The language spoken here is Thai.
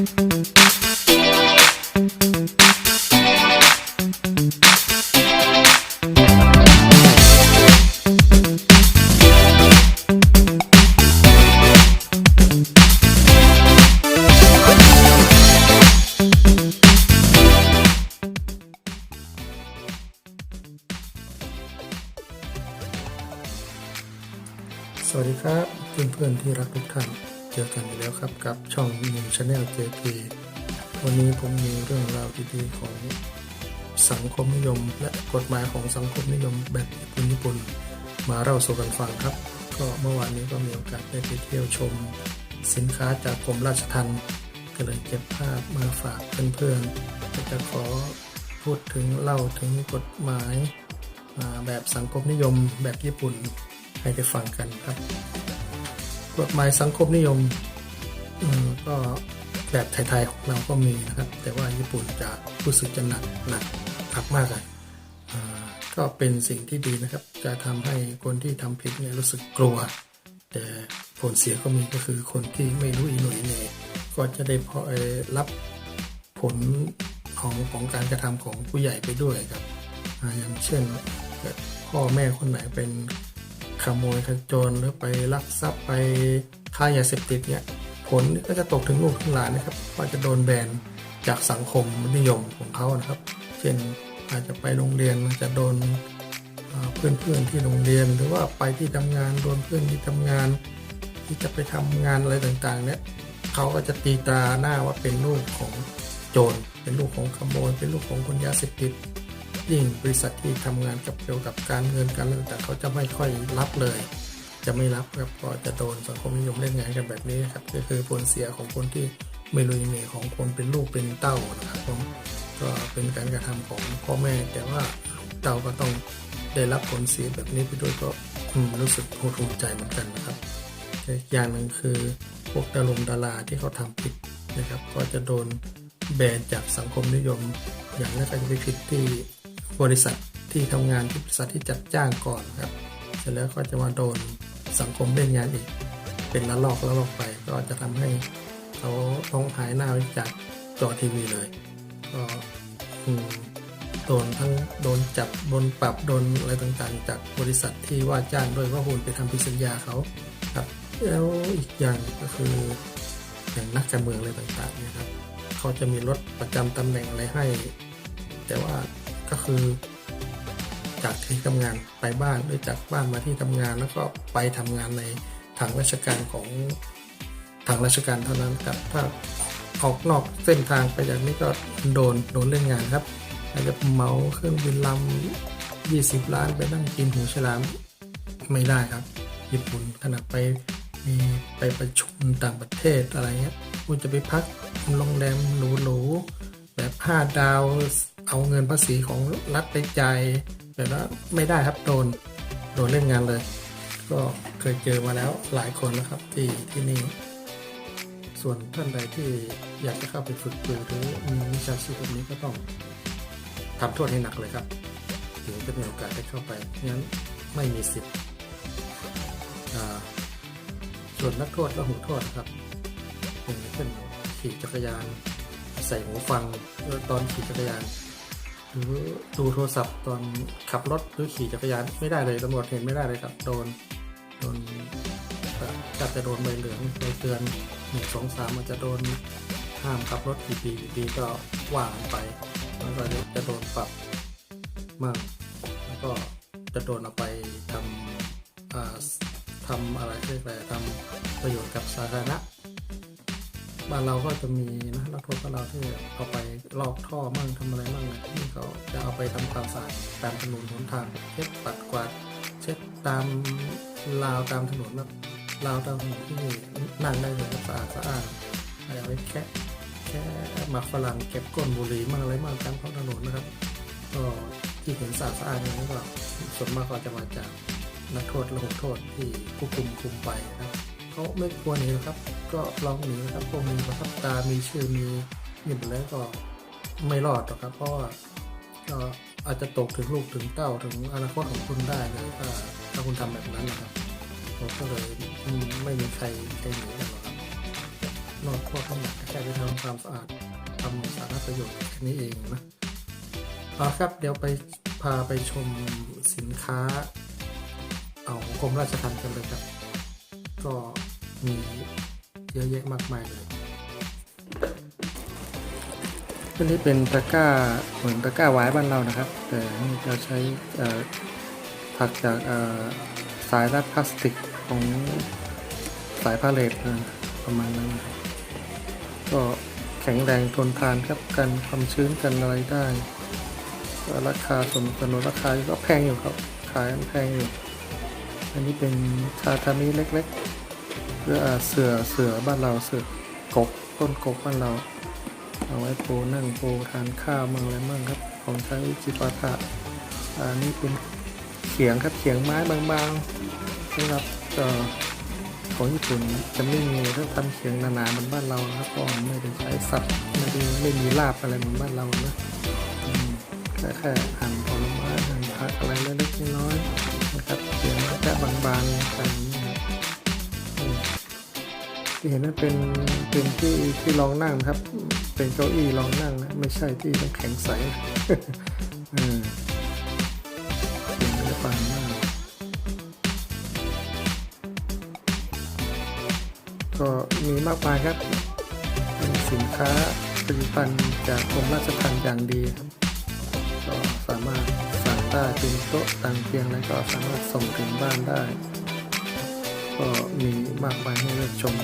สวัสดีครับเพื่อนๆที่รักทุกท่าน เจอกันอีกแล้วครับกับช่องมินชาแนล JP วันนี้ผมมีเรื่องราวดีๆของสังคมนิยม และกฎหมายของสังคมนิยมแบบญี่ปุ่นญี่ปุ่นมาเล่าสู่กันฟังครับ ก็เมื่อวานนี้ก็มีโอกาสได้ไปเที่ยวชม สินค้าจากกรมราชทัณฑ์ก็เลยเก็บภาพมาฝากเพื่อนๆก็จะขอพูดถึงเล่าถึงกฎหมายแบบสังคมนิยมแบบญี่ปุ่นให้ได้ฟังกันครับ กฎหมายสังคมนิยมก็แบบไทยๆของเราก็มีนะครับ แต่ว่าญี่ปุ่นจะรู้สึกจะหนักหนักหนักมากเลยก็เป็นสิ่งที่ดีนะครับ จะทำให้คนที่ทำผิดเนี่ยรู้สึกกลัว แต่ผลเสียก็มีก็คือคนที่ไม่รู้อีหน่อยเหน่ยก็จะได้พอรับผลของของการกระทำของผู้ใหญ่ไปด้วยครับอย่างเช่นพ่อแม่คนไหนเป็น ขโมยขจรหรือไปลักทรัพย์ไปค้ายาเสพติดเนี่ยผลก็จะตกถึงลูกถึงหลานนะครับว่าจะโดนแบนจากสังคมนิยมของเขานะครับ เช่นอาจจะไปโรงเรียนจจะโดนเพื่อนเพื่อนๆที่โรงเรียน หรือว่าไปที่ทำงานโดนเพื่อนที่ทำงาน ที่จะไปทำงานอะไรต่างๆเนี่ยเขาก็จะตีตราหน้าว่าเป็นลูกของโจรเป็นลูกของขโมยเป็นลูกของคนยาเสพติด ยิ่งบริษัทที่ทำงานกับเกี่ยวกับการเงินการเงินแต่างเขาจะไม่ค่อยรับเลย จะไม่รับครับก็จะโดนสังคมนิยมเล่นงานกันแบบนี้ครับก็คือผลเสียของคนที่ไม่รู้เมของคนเป็นลูกเป็นเต้านะครับผมก็เป็นการกระทำของพ่อแม่ แต่ว่าเต้าก็ต้องได้รับผลเสียแบบนี้ไปด้วยก็รู้สึกหดหู่ใจเหมือนกันนะครับอย่างหนึ่งคือพวกดารงดาราที่เขาทำผิดนะครับ ก็จะโดนแบนจากสังคมนิยม อย่างแรกก็จะไปผิดที่ บริษัทที่ทำงานที่บริษัทที่จัดจ้างก่อนครับเสร็จแล้วก็จะมาโดนสังคมเล่นงานอีก เป็นละลอกละลอกไป ก็จะทำให้เขาต้องหายหน้าจากจอทีวีเลย ก็โดนทั้งโดนจับโดนปรับโดนอะไรต่างๆ จากบริษัทที่ว่าจ้างด้วยว่าคุณไปทำพิสัญญาเขาครับ แล้วอีกอย่างก็คืออย่างนักการเมืองอะไรต่างๆนี่ยครับ เขาจะมีรถประจำตำแหน่งอะไรให้ แต่ว่า ก็คือ จากที่ทำงานไปบ้านหรือจากบ้านมาที่ทำงาน แล้วก็ไปทำงานในทางราชการของทางราชการเท่านั้นครับถ้าออกนอกเส้นทางไปจากนี้ก็โดนโดนเล่นงงานครับอาจจะเมาเครื่องบินลำ20 ล้านไปนั่งกินหูฉลามไม่ได้ครับ ญี่ปุ่นขนาดไปมีไปประชุมต่างประเทศอะไรเงี้ยคุณจะไปพักโรงแรมหรูๆแบบห้าดาว เอาเงินภาษีของรัฐไปจ่ายแบบว่าไม่ได้ครับโดนโดนเล่นงานเลย ก็เคยเจอมาแล้วหลายคนนะครับที่ที่นี่ ส่วนท่านใดที่อยากจะเข้าไปฝึกปืนหรือมีวิชาชีพแบบนี้ก็ต้องทำโทษให้หนักเลยครับ ถึงจะมีโอกาสได้เข้าไปงั้นไม่มีสิทธิ์ส่วนนักโทษก็หูโทษครับเช่นขี่จักรยาน ใส่หูฟังตอนขี่จักรยาน หรือดูโทรศัพท์ตอนขับรถหรือขี่จักรยานไม่ได้เลยตำรวจเห็นไม่ได้เลยครับโดนโดนก็จะโดนใบเหลืองใบเตือนหนึ่งสองสามมันจะโดนห้ามขับรถกี่ปีกี่ปีก็ว่ากันไปแล้วก็จะโดนปรับมาก แล้วก็จะโดนเอาไปทำทำอะไรเรียกอะไรทำประโยชน์กับสาธารณะ บ้านเราก็จะมีนะนักโทษบ้านเราที่เอาไปลอกท่อมั่งทำอะไรมั่งที่เขาจะเอาไปทำความสะอาดตามถนนหนทางเช็ดปัดกวาดเช็ดตามราวตามถนนแบบราวตามถนนที่นั่งได้เลยสะอาดสะอาดอะไว้แค่แค่หมักฝรั่งเก็บก้นบุหรี่มั่งอะไรมั่งตามท้องถนนนะครับ ก็ที่เห็นสะอาดสะอาดอย่างนี้ก็ส่วนมากก็จะมาจากนักโทษระหุโทษที่ผู้คุมคุมไปนะครับเขาไม่ควรหนีนครับ ก็ลองหนีนะครับพวกมีประทับตา มีชื่อมีนี่หมดแล้วก็ไม่รอดหรอกครับ เพราะว่าก็อาจจะตกถึงลูกถึงเต้าถึงอนาคตของคุณได้นะถ้าถ้าคุณทำแบบนั้นนะครับผมก็เลยไม่มีใครใครหนีหรอกครับนอกข้อข้างหลังแค่ได้ทำความสะอาดทำสาธารณประโยชน์แค่นี้เองนะเอาครับเดี๋ยวไปพาไปชมสินค้า เอาของกรมราชทัณฑ์กันเลยครับ ก็มี เยอะแยะมากมายเลยอันนี้เป็นตะกร้าเหมือนตะกร้าไว้บ้านเรานะครับ แต่เราใช้เอ่อถักจากสายรัดพลาสติกของสายพาเลทประมาณนั้นก็แข็งแรงทนทานครับกันความชื้นกันอะไรได้ ราคาสมสนุนราคาก็แพงอยู่ครับ ขายแพงอยู่ อันนี้เป็นชาทามิเล็ก ๆ เพื่อเสือเสือบ้านเราเสือกกต้นกกบ้านเรา เอาไว้ปูนั่งปูทานข้าวมั่งอะไรมั่งครับ ของใช้จิปาถะอันนี้เป็นเขียงครับเขียงไม้บางๆสำหรับของญี่ปุ่นจะไม่มีถ้าทำเขียงหนาๆเหมือนบ้านเราครับเพราะมันไม่ได้ใช้สับไม่ได้ไม่มีลาบอะไรเหมือนบ้านเรานะแค่แค่หั่นผลไม้หั่นผักอะไรเล็กๆน้อยๆนะครับเขียงแค่บางๆกัน ที่เห็นนั่นเป็นเป็นที่ที่รองนั่งครับ เป็นเก้าอี้รองนั่งนะไม่ใช่ที่ต้องแข็งใสเออเขีมางมากก็มีมากมายครับ เป็นสินค้าผลิตภัณฑ์จากกรมราชทัณฑ์อย่างดีครับก็สามารถสั่งได้เป็นโต๊ะต่างเตียงแล้วก็สามารถส่งถึงบ้านได้ ก็มีมากมายให้เลือกชม